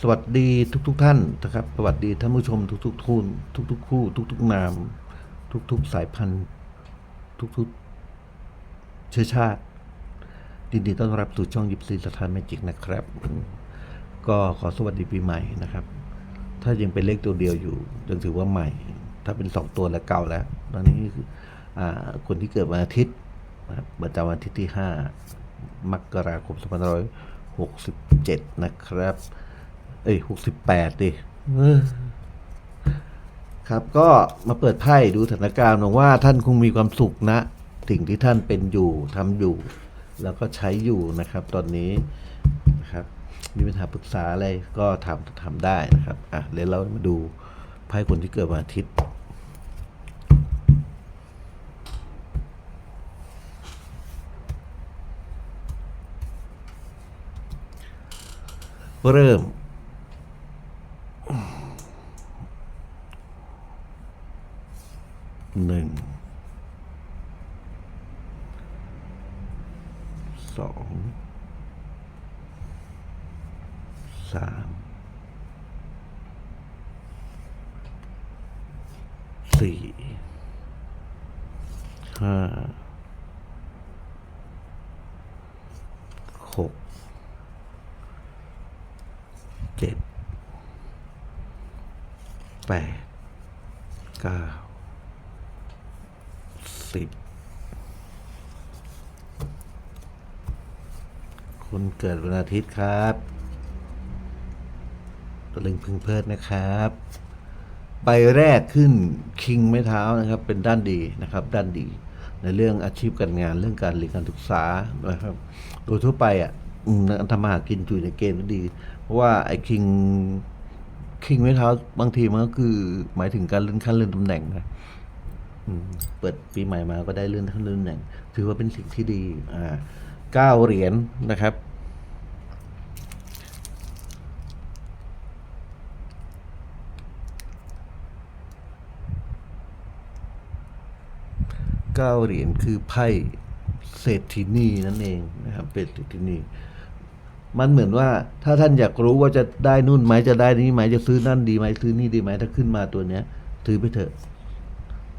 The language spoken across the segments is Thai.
สวัสดีทุกๆทท่านนะครับ สวัสดีท่านผู้ชมทุกๆทุนทุกๆคู่ ทุกๆนาม ทุกๆสายพันธุ์ ทุกๆ เชื้อชาติยินดีต้อนรับสู่ช่องยิปซีสถานแมจิกนะครับ ก็ขอสวัสดีปีใหม่นะครับ ถ้ายังเป็นเลขตัวเดียวอยู่ยังถือว่าใหม่ ถ้าเป็นสองตัวแล้วเก่าแล้ว ตอนนี้คืออาคนที่เกิดวันอาทิตย์นะครับประจำวันอาทิตย์ที่ 5 มกราคม2567 นะครับ เอ้ย68ดิเออครับก็มาเปิดไพ่ดูสถานการณ์หวังว่าท่านคงมีความสุขนะ สิ่งที่ท่านเป็นอยู่ทำอยู่ แล้วก็ใช้อยู่นะครับ ตอนนี้นะครับ มีปัญหาปรึกษาอะไรก็ทำทำได้นะครับอะเดี๋ยวเรามาดูไพ่คนที่เกิดวันอาทิตย์เริ่ม หนึ่งสองสามสี่ห้าหกเจ็ดแปดเก้า สิบคนเกิดวันอาทิตย์ครับตะลึงพึงเพลิดนะครับ ใบแรกขึ้นคิงไม้เท้านะครับ เป็นด้านดีนะครับ ด้านดี ในเรื่องอาชีพการงานเรื่องการเรียนการศึกษานะครับ โดยทั่วไปอะอืมทำมาหากินอยู่ในเกณฑ์ดี เพราะว่าไอ้คิงคิงไม้เท้าบางทีมันก็คือหมายถึงการเลื่อนขั้นเลื่อนตำแหน่งนะ เปิดปีใหม่มาก็ได้เลื่อนขั้นเลื่อนตำแหน่งถือว่าเป็นสิ่งที่ดีอ่าเก้าเหรียญนะครับเก้าเหรียญคือไพ่เศรษฐินีนั่นเองนะครับเป็นเศรษฐินีมันเหมือนว่าถ้าท่านอยากรู้ว่าจะได้นู่นไหมจะได้นี้ไหมจะซื้อนั่นดีไหมซื้อนี่ดีไหมถ้าขึ้นมาตัวเนี้ยซื้อไปเถอะ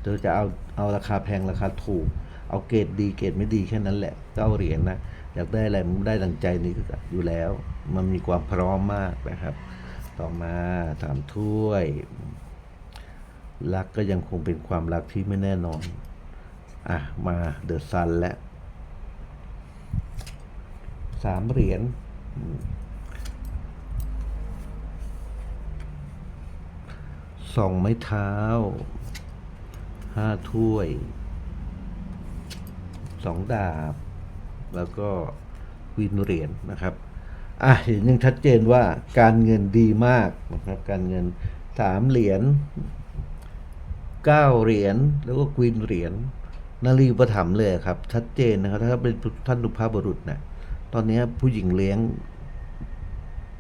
เธอจะเอาเอาราคาแพงราคาถูก เอาเกรดดีเกรดไม่ดีแค่นั้นแหละเก้าเหรียญนะอยากได้อะไรมันได้ดังใจนี่อยู่แล้ว มันมีความพร้อมมากนะครับ ต่อมาสามถ้วย รักก็ยังคงเป็นความรักที่ไม่แน่นอน อะ มาเดอะซันและสามเหรียญสองไม้เท้า ห้าถ้วยสองดาบ แล้วก็วินเหรียญนะครับอะเห็นยังชัดเจนว่าการเงินดีมากนะครับการเงินสามเหรียญเก้าเหรียญแล้วก็ควีนเหรียญนารีประถมเลยครับ ชัดเจนนะครับ ถ้าเป็นท่านสุภาพบุรุษเนี่ยตอนนี้ผู้หญิงเลี้ยง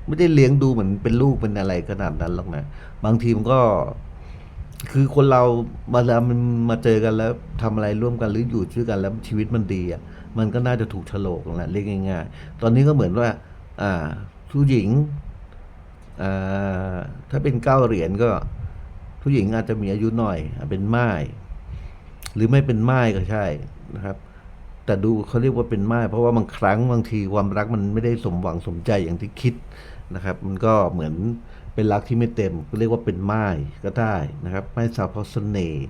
ไม่ได้เลี้ยงดูเหมือนเป็นลูกเป็นอะไรขนาดนั้นหรอกนะ บางทีมันก็ คือคนเราเวลามันมาเจอกันแล้วทำอะไรร่วมกันหรืออยู่ช่วยกันแล้วชีวิตมันดีอะมันก็น่าจะถูกฉลกแหละเรียกง่ายๆตอนนี้ก็เหมือนว่า อ่าผู้หญิงอ่าถ้าเป็นเก้าเหรียญก็ ผู้หญิงอาจจะมีอายุหน่อยอเป็นไม้หรือไม่เป็นไม้ก็ใช่นะครับ แต่ดูเขาเรียกว่าเป็นไม้เพราะว่าบางครั้งบางทีความรักมันไม่ได้สมหวังสมใจอย่างที่คิดนะครับ มันก็เหมือน เป็นรักที่ไม่เต็มก็เรียกว่าเป็นไม้ก็ได้นะครับไม้สาวเพราะเสน่ห์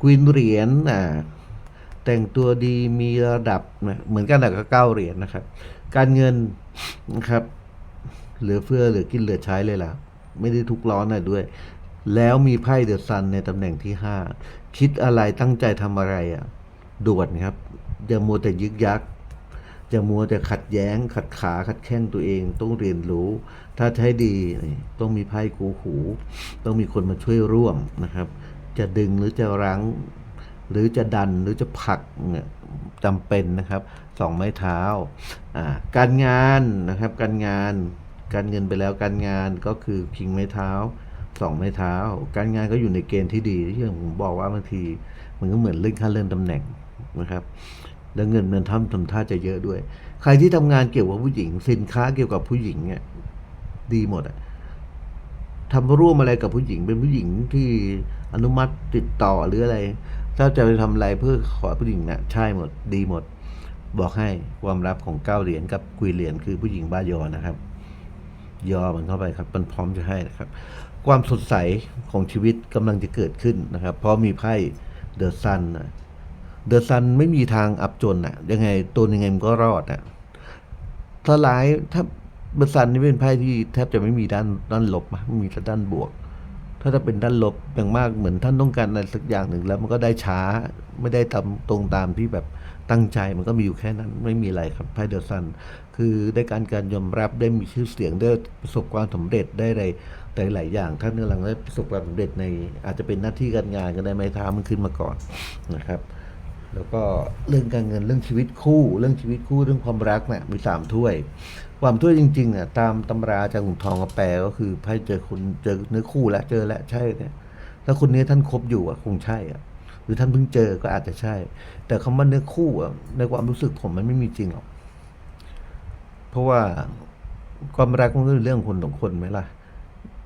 กวินเหรียญอ่าแต่งตัวดีมีระดับนะเหมือนกันแต่ก็เก้าเหรียญนะครับ การเงินนะครับเหลือเฟือเหลือกินเหลือใช้เลยล่ะ ไม่ได้ทุกร้อนอะด้วย แล้วมีไพ่เดอะซันในตำแหน่งที่ห้าคิดอะไรตั้งใจทำอะไรอะด่วนครับอย่ามัวแต่ยึกยัก จะมัวแต่ขัดแย้ง ขัดขาขัดแข้งตัวเอง ต้องเรียนรู้ ถ้าใช้ดีต้องมีไพ่กูหู ต้องมีคนมาช่วยร่วมนะครับ จะดึงหรือจะรั้ง หรือจะดันหรือจะผลักเนี่ยจำเป็นนะครับสองไม้เท้าอ่าการงานนะครับการงานการเงินไปแล้วการงานก็คือคิงไม้เท้าสองไม้เท้า การงานก็อยู่ในเกณฑ์ที่ดีที่ผมบอกว่าบางทีมันก็เหมือนเลื่อนขั้นเลื่อนตำแหน่งนะครับ แล้วเงินมันทำทำท่าจะเยอะด้วย ใครที่ทำงานเกี่ยวกับผู้หญิง สินค้าเกี่ยวกับผู้หญิงเนี่ยดีหมดอะทำร่วมอะไรกับผู้หญิงเป็นผู้หญิงที่อนุมัติติดต่อหรืออะไร ถ้าจะไปทำอะไรเพื่อขอผู้หญิงนะ่ะใช่หมดดีหมด บอกให้ความลับของเก้าเหรียญกับกุยเหรียญคือผู้หญิงบ้ายอนะครับ ยอมันเข้าไปครับ มันพร้อมจะให้นะครับ ความสดใสของชีวิตกำลังจะเกิดขึ้นนะครับ เพราะมีไพ่เดอะซัน เดอะซันไม่มีทางอับจนอะยังไงตัวยังไงมันก็รอดอะถ้ายถ้าเดอะซันนี่เป็นไพ่ที่แทบจะไม่มีด้านด้านลบไม่มีแต่ด้านบวก ถ้าจะเป็นด้านลบอย่างมากเหมือนท่านต้องการอะไรสักอย่างหนึ่งแล้วมันก็ได้ช้าไม่ได้ทำตรงตามที่แบบตั้งใจมันก็มีอยู่แค่นั้นไม่มีอะไรครับไพ่เดอะซันคือได้การการยอมรับได้มีชื่อเสียงได้ประสบความสำเร็จได้อะไรแต่หลายอย่างท่านกำลังได้ประสบความสำเร็จในอาจจะเป็นหน้าที่การงานก็ได้ไม้เท้ามันขึ้นมาก่อนนะครับ แล้วก็เรื่องการเงินเรื่องชีวิตคู่ เรื่องชีวิตคู่เรื่องความรักเนี่ยมีสามถ้วย ความถ้วยจริงๆอะตามตำราอาจารย์ขุนทองกระแปลก็คือไพ่เจอคุณเจอเนื้อคู่แล้วเจอแล้วใช่เนี่ยถ้าคนนี้ท่านคบอยู่อะคงใช่อะหรือท่านเพิ่งเจอก็อาจจะใช่ แต่คำว่าเนื้อคู่อะในความรู้สึกผมมันไม่มีจริงหรอกเพราะว่าความรักมันก็เป็นเรื่องคนสองคนไหมล่ะ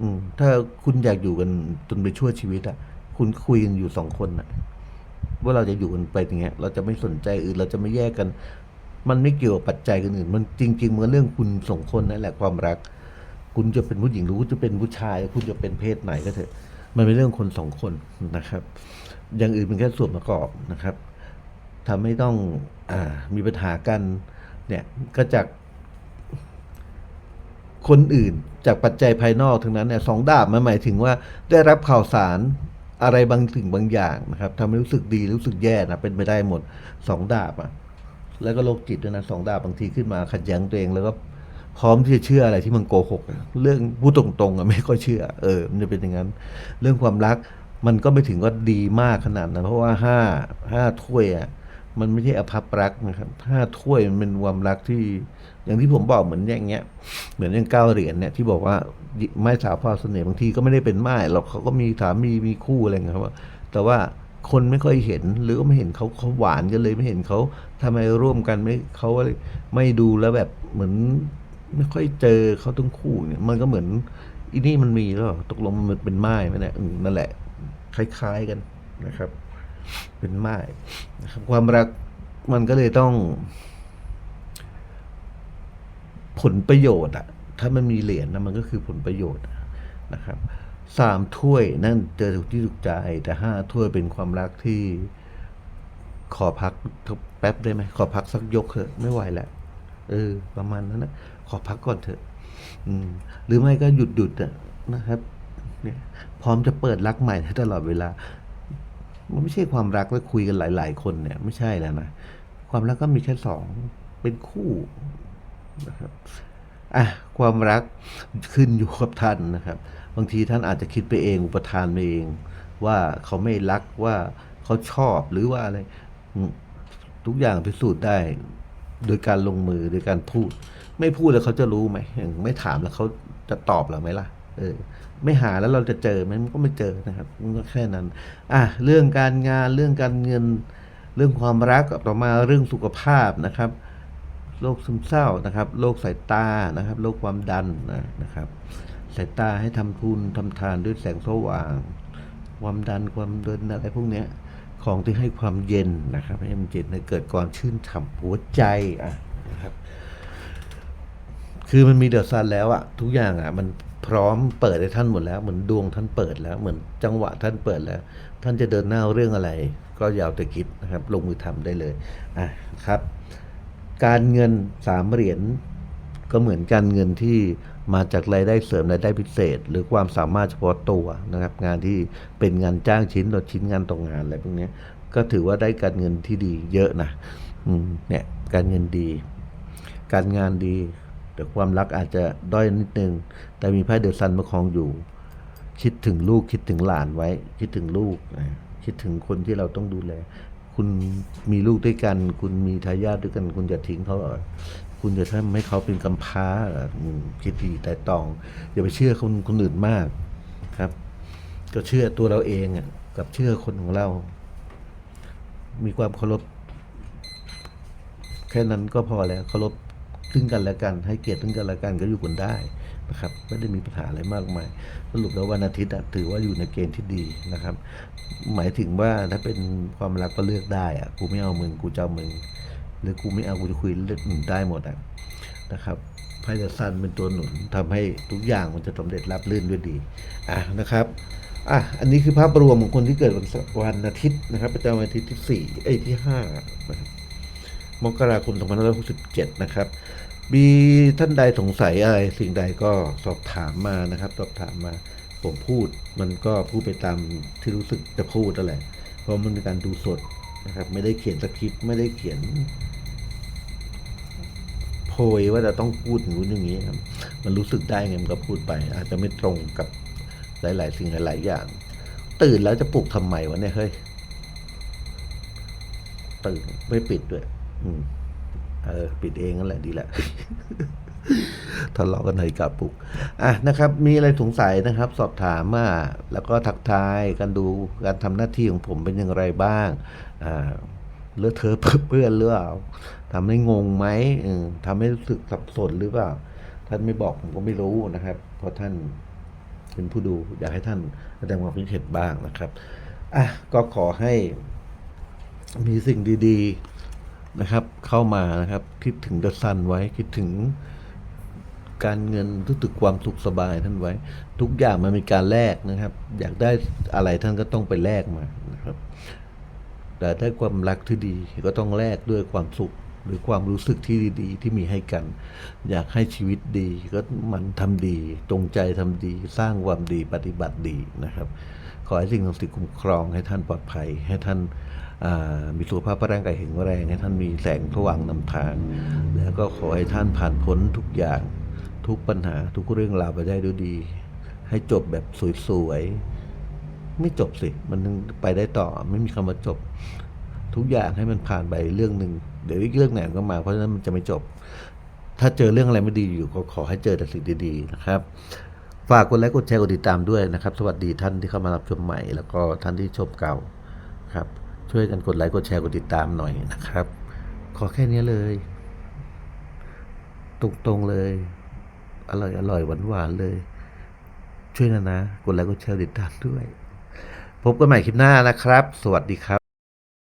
อืม ถ้าคุณอยากอยู่กันจนไปชั่วชีวิตอะคุณคุยกันอยู่สองคนอะ ว่าเราจะอยู่กันไปอย่างเงี้ย เราจะไม่สนใจอื่น เราจะไม่แยกกัน มันไม่เกี่ยวกับปัจจัยกันอื่น มันจริง ๆ มันเรื่องคุณสองคนนั่นแหละความรัก คุณจะเป็นผู้หญิงหรือคุณจะเป็นผู้ชาย คุณจะเป็นเพศไหนก็เถอะ มันเป็นเรื่องคนสองคนนะครับ อย่างอื่นเป็นแค่ส่วนประกอบนะครับทำให้ต้องอมีปัญหากัน เนี่ยก็จากคนอื่นจากปัจจัยภายนอกทั้งนั้นเนี่ยสองดาบมันหมายถึงว่าได้รับข่าวสาร อะไรบางสิ่งบางอย่างนะครับทำให้รู้สึกดีรู้สึกแย่นะเป็นไปได้หมดสองดาบอะแล้วก็โรคจิตด้วยนะสองดาบบางทีขึ้นมาขัดแย้งตัวเองแล้วก็พร้อมที่จะเชื่ออะไรที่มันโกหก เรื่องพูดตรงๆอะไม่ค่อยเชื่อ เออ มันจะเป็นอย่างนั้น เรื่องความรักมันก็ไม่ถึงว่าดีมากขนาดนั้นเพราะว่าห้าห้าถ้วยอะ มันไม่ใช่อภัพรักนะครับห้าถ้วยมันเป็นความรักที่ อย่างที่ผมบอกเหมือนอย่างเงี้ย เหมือนอย่างเก้าเหรียญเนี่ยที่บอกว่าไม้สาวพราเสน่ห์บางทีก็ไม่ได้เป็นไม้หรอกเขาก็มีสามีมีคู่อะไรเงี้ยครับแต่ว่าคนไม่ค่อยเห็นหรือก็ไม่เห็นเขาเขาหวานกันเลยไม่เห็นเขาทำไมร่วมกันไม่เขาไม่ดูแล้วแบบเหมือนไม่ค่อยเจอเขาทั้งคู่เนี่ย มันก็เหมือนอีนี่มันมีแล้วตกลงมันเป็นไม้ไหมเนี่ยนั่นแหละ คล้าย ๆกันนะครับ เป็นไม้นะครับความรักมันก็เลยต้อง ผลประโยชน์อะถ้ามันมีเหรียญนะมันก็คือผลประโยชน์นะครับสามถ้วยนั่นเจอถูกที่ถูกใจ แต่ห้าถ้วยเป็นความรักที่ขอพักแป๊บได้ไหมขอพักสักยกเถอะไม่ไหวแล้วเออ ประมาณนั้นนะขอพักก่อนเถอะ อืม หรือไม่ก็หยุดหยุดนะครับ เนี่ย พร้อมจะเปิดรักใหม่ได้ตลอดเวลา มันไม่ใช่ความรักแล้วคุยกันหลาย ๆ คนเนี่ยไม่ใช่แล้วนะความรักก็มีแค่สองเป็นคู่นะครับอะความรักขึ้นอยู่กับท่านนะครับ บางทีท่านอาจจะคิดไปเองอุปทานไปเอง ว่าเขาไม่รักว่าเขาชอบหรือว่าอะไรทุกอย่างพิสูจน์ได้ โดยการลงมือโดยการพูด ไม่พูดแล้วเขาจะรู้ไหมไม่ถามแล้วเขาจะตอบเราไหมล่ะ เออ ไม่หาแล้วเราจะเจอมันก็ไม่เจอนะครับมันก็แค่นั้น อะเรื่องการงานเรื่องการเงินเรื่องความรักต่อมาเรื่องสุขภาพนะครับโรคซึมเศร้านะครับโรคสายตานะครับโรคความดันนะนะครับสายตาให้ทำทุนทำทานด้วยแสงสว่าง ความดันความเดินอะไรพวกเนี้ยของที่ให้ความเย็นนะครับให้มันเย็นให้เกิดความชื่นฉ่ำหัวใจอะนะครับ คือมันมีเดอะซันแล้วอะทุกอย่างอะมัน พร้อมเปิดให้ท่านหมดแล้ว เหมือนดวงท่านเปิดแล้ว เหมือนจังหวะท่านเปิดแล้ว ท่านจะเดินหน้าเรื่องอะไร ก็ยาวแต่คิดนะครับ ลงมือทำได้เลยอะครับ การเงินสามเหรียญก็เหมือนการเงินที่มาจากรายได้เสริมรายได้พิเศษ หรือความสามารถเฉพาะตัวนะครับ งานที่เป็นงานจ้างชิ้นต่อชิ้นงานต่องานอะไรพวกนี้ก็ถือว่าได้การเงินที่ดีเยอะนะอืมเนี่ยการเงินดี การงานดี แต่ความรักอาจจะด้อยนิดนึง แต่มีไพ่เดอะซันมาครองอยู่ คิดถึงลูกคิดถึงหลานไว้ คิดถึงลูกคิดถึงคนที่เราต้องดูแล คุณมีลูกด้วยกัน คุณมีทายาทด้วยกัน คุณจะทิ้งเขาหรอคุณจะทำให้เขาเป็นกำพร้าคิดดีแต่ตอง อย่าไปเชื่อคนคนอื่นมากครับ ก็เชื่อตัวเราเองกับเชื่อคนของเรา มีความเคารพแค่นั้นก็พอแล้วเคารพ ซึ่งกันและกัน ให้เกียรติซึ่งกันและกันก็อยู่กันได้นะครับไม่ได้มีปัญหาอะไรมากมายสรุปแล้ววันอาทิตย์ถือว่าอยู่ในเกณฑ์ที่ดีนะครับ หมายถึงว่าถ้าเป็นความรักก็เลือกได้อะกูไม่เอามึงกูจะเอามึงหรือกูไม่เอากูจะคุยเรื่องอื่นได้หมดอะนะครับไพ่จะสั้นเป็นตัวหนุนทำให้ทุกอย่างมันจะสำเร็จรับรื่นด้วยดีอะนะครับอะอันนี้คือภาพรวมของคนที่เกิดวันวันอาทิตย์นะครับประจำวันอาทิตย์ที่สี่เอ้ยที่ห้านะครับ มกราคม2567 นะครับ มีท่านใดสงสัยอะไรสิ่งใดก็สอบถามมานะครับ สอบถามมา ผมพูดมันก็พูดไปตามที่รู้สึกจะพูดนั่นแหละ เพราะมันเป็นการดูสดนะครับ ไม่ได้เขียนสคริปต์ไม่ได้เขียนโพยว่าจะต้องพูดอย่างนู้นอย่างนี้ครับ มันรู้สึกได้ไงมันก็พูดไป อาจจะไม่ตรงกับหลาย ๆ สิ่งหลาย ๆ อย่าง ตื่นแล้วจะปลุกทำไมวะเนี่ยเฮ้ยตื่นไม่ปิดด้วย เออปิดเองนั่นแหละดีแหละทะเลาะกันในกาปุก อะนะครับ มีอะไรสงสัยนะครับ สอบถามมาแล้วก็ทักทายกันดูการทำหน้าที่ของผมเป็นอย่างไรบ้าง อ่าเลอเทอเพื่อนหรือเปล่าทำให้งงไหมทำให้รู้สึกสับสนหรือเปล่า ท่านไม่บอกผมก็ไม่รู้นะครับ เพราะท่านเป็นผู้ดูอยากให้ท่านแสดงความคิดเห็นบ้างนะครับ อะก็ขอให้มีสิ่งดี ๆ นะครับ เข้ามานะครับ คิดถึงเดอะซันไว้คิดถึงการเงินรู้สึกความสุขสบายท่านไว้ ทุกอย่างมันมีการแลกนะครับ อยากได้อะไรท่านก็ต้องไปแลกมานะครับแต่ได้ความรักที่ดีก็ต้องแลกด้วยความสุขหรือความรู้สึกที่ดีๆ ที่มีให้กัน อยากให้ชีวิตดีก็มันทำดี ตรงใจทำดี สร้างความดีปฏิบัติดีนะครับ ขอให้สิ่งศักดิ์สิทธิ์คุ้มครองให้ท่านปลอดภัย ให้ท่านมีสุขภาพร่างกายแข็งแรง ให้ท่านมีแสงสว่างนำทาง แล้วก็ขอให้ท่านผ่านพ้นทุกอย่างทุกปัญหาทุกเรื่องราวไปได้ด้วยดี ให้จบแบบสวยๆไม่จบสิ มันไปได้ต่อไม่มีคำว่าจบ ทุกอย่างให้มันผ่านไปเรื่องหนึ่งเดี๋ยวอีกเรื่องไหนก็มาเพราะฉะนั้นมันจะไม่จบ ถ้าเจอเรื่องอะไรไม่ดีอยู่ก็ขอให้เจอแต่สิ่งดีๆนะครับ ฝากกดไลค์กดแชร์กดติดตามด้วยนะครับ สวัสดีท่านที่เข้ามารับชมใหม่ แล้วก็ท่านที่ชมเก่าครับ ช่วยกันกดไลค์กดแชร์กดติดตามหน่อยนะครับ ขอแค่นี้เลยตรงๆเลย อร่อยอร่อยหวานหวานๆเลย ช่วยนะนะ กดไลค์กดแชร์ติดตามด้วย พบกันใหม่คลิปหน้านะครับ สวัสดีครับ